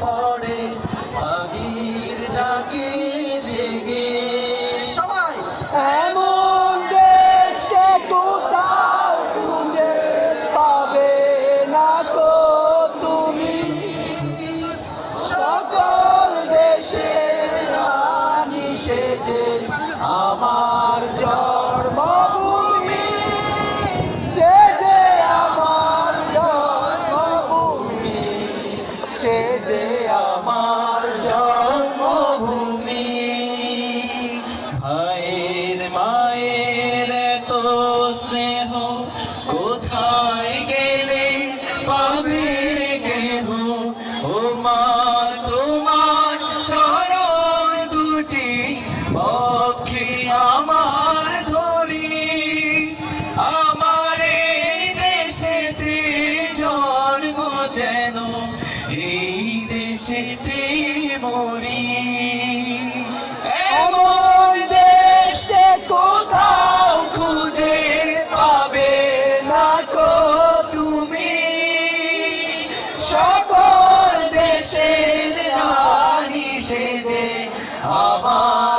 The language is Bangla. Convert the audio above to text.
পড়ে আগির ডাকে জেগে। সবাই, এমন দেশে কোথাও খুঁজে পাবে না তো তুমি। সকল দেশের রানী জন্মভূমি। সেজে আমার জন্মভূমি সেজে স্নেহ কোথায় গেলে পাবে কেহ? ও মা, তোমার চরণ দুটি পক্ষে আমার ধরি আমার দেশেতে জন্ম যেন, এই দেশেতে মরি। আবার